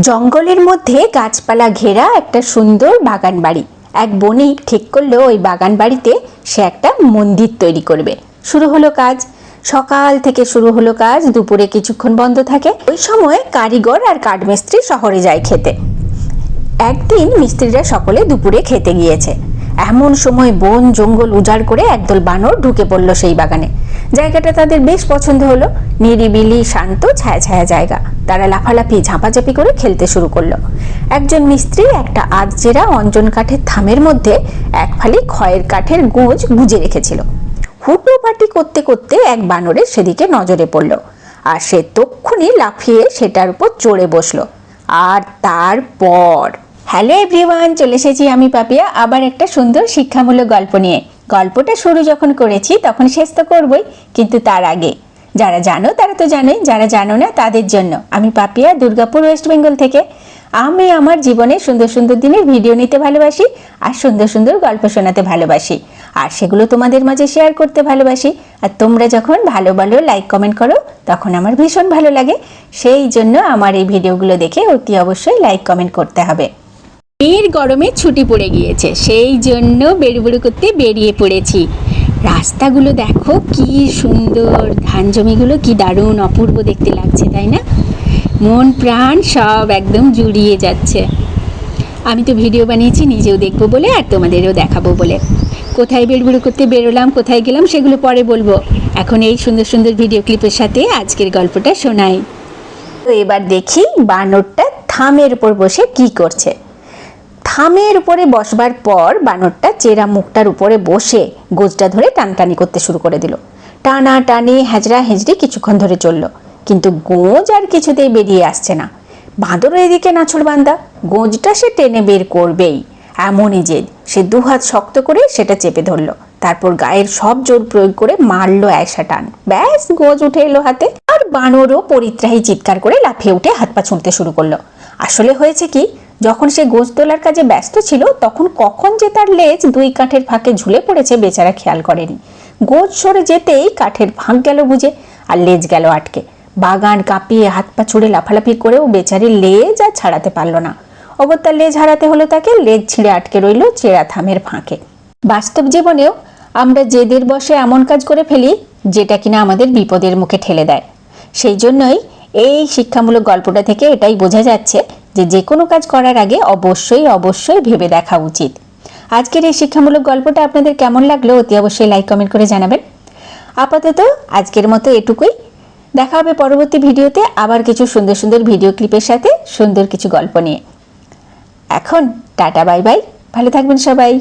জঙ্গলের মধ্যে গাছপালা ঘেরা একটা সুন্দর বাগান বাড়ি। এক বনেই ঠিক করল ওই বাগান বাড়িতে সে একটা মন্দির তৈরি করবে। শুরু হলো কাজ। সকাল থেকে শুরু হলো কাজ, দুপুরে কিছুক্ষণ বন্ধ থাকে। ওই সময় কারিগর আর কাঠমিস্ত্রি শহরে যায় খেতে। একদিন মিস্ত্রিরা সকলে দুপুরে খেতে গিয়েছে। এমন সময় বন, জঙ্গল উজাড় করে একদল বানর ঢুকে পড়ল সেই বাগানে। জায়গাটা তাদের বেশ পছন্দ হলো। নিরিবিলি, শান্ত, ছায়া ছায়া জায়গা। তারা লাফালাফি, ঝাঁপাঝাপি করে খেলতে শুরু করল। একজন মিস্ত্রি একটা আধজেরা অঞ্জন কাঠের থামের মধ্যে এক ফালি খয়ের কাঠের গোঁজ গুজে রেখেছিল। হুটোপাটি করতে করতে এক বানরের সেদিকে নজরে পড়ল আর সে তক্ষুনি লাফিয়ে সেটার উপর চড়ে বসল। আর তারপর হ্যালো এভরিওয়ান চলে এসেছি আমি পাপিয়া। আবার একটা সুন্দর শিক্ষামূলক গল্প নিয়ে। গল্পটা শুরু যখন করেছি, তখন শেষ তো করবই, কিন্তু তার আগে। যারা জানো, তারা তো জানোই, যারা জানো না, তাদের জন্য। আমি পাপিয়া, দুর্গাপুর ওয়েস্ট বেঙ্গল থেকে। আমি আমার জীবনে সুন্দর সুন্দর দিনের ভিডিও নিতে ভালোবাসি, আর সুন্দর সুন্দর গল্প শোনাতে ভালোবাসি। আর সেগুলো তোমাদের মাঝে শেয়ার করতে ভালোবাসি। আর তোমরা যখন ভালো ভালো লাইক কমেন্ট করো, তখন আমার ভীষণ ভালো লাগে। সেই জন্য আমার এই ভিডিওগুলো দেখে অতি অবশ্যই লাইক কমেন্ট করতে হবে। মেয়ের গরমে ছুটি পড়ে গিয়েছে, সেই জন্য বেড়ুবুড়ু করতে বেরিয়ে পড়েছি। রাস্তাগুলো দেখো, কি সুন্দর। ধান জমিগুলো কি দারুণ, অপূর্ব দেখতে লাগছে, তাই না? মন প্রাণ সব একদম জুড়িয়ে যাচ্ছে। আমি তো ভিডিও বানিয়েছি, নিজেও দেখব বলে আর তোমাদেরও দেখাবো বলে। কোথায় বেড়বুড়ো করতে বেরোলাম, কোথায় গেলাম সেগুলো পরে বলব। এখন এই সুন্দর সুন্দর ভিডিও ক্লিপের সাথে আজকের গল্পটা শোনাই। তো এবার দেখি বানরটা থামের উপর বসে কি করছে। থামের উপরে বসবার পর বানরটা চেরা মুখটার উপরে বসে গোজটা ধরে টানটানি করতে শুরু করে দিল। টানা টানি হেজরি কিছুক্ষণ ধরে চলল, কিন্তু গোজ আর কিছুতেই বেরিয়ে আসছে না। বাঁদরও এদিকে নাছড় বান্দা, গোজটা সে টেনে বের করবেই। এমনই জেদ, সে দুহাত শক্ত করে সেটা চেপে ধরলো, তারপর গায়ের সব জোর প্রয়োগ করে মারলো এসা টান। ব্যাস, গোজ উঠে এলো হাতে। আর বানরও পরিত্রাহী চিৎকার করে লাফিয়ে উঠে হাত পা ছুঁড়তে শুরু করল। আসলে হয়েছে কি যখন সে গোজ তোলার কাজে ব্যস্ত ছিল, তখন কখন যে তার লেজ দুই কাঠের ফাঁকে ঝুলে পড়েছে বেচারা খেয়াল করেনি। গোজ সরে যেতেই কাঠের ফাঁক গেল বুঝে, আর লেজ গেল আটকে। বাগান কাঁপিয়ে হাত পা ছুড়ে লাফালাফি করেও বেচারি লেজ আর ছাড়াতে পারল না। অগত্যা লেজ হারাতে হলো তাকে লেজ ছিঁড়ে আটকে রইল চেরা থামের ফাঁকে। বাস্তব জীবনেও আমরা জেদের বসে এমন কাজ করে ফেলি, যেটা কিনা আমাদের বিপদের মুখে ঠেলে দেয়। সেই জন্যই এই শিক্ষামূলক গল্পটা থেকে এটাই বোঝা যাচ্ছে যে যে কোনো কাজ করার আগে অবশ্যই অবশ্যই ভেবে দেখা উচিত। আজকের এই শিক্ষামূলক গল্পটা আপনাদের কেমন লাগল অতি অবশ্যই লাইক, কমেন্ট করে জানাবেন। আপাতত আজকের মতো এটুকুই। দেখা হবে পরবর্তী ভিডিওতে আবার কিছু সুন্দর সুন্দর ভিডিও ক্লিপের সাথে সুন্দর কিছু গল্প নিয়ে। এখন টাটা, বাই বাই। ভালো থাকবেন সবাই।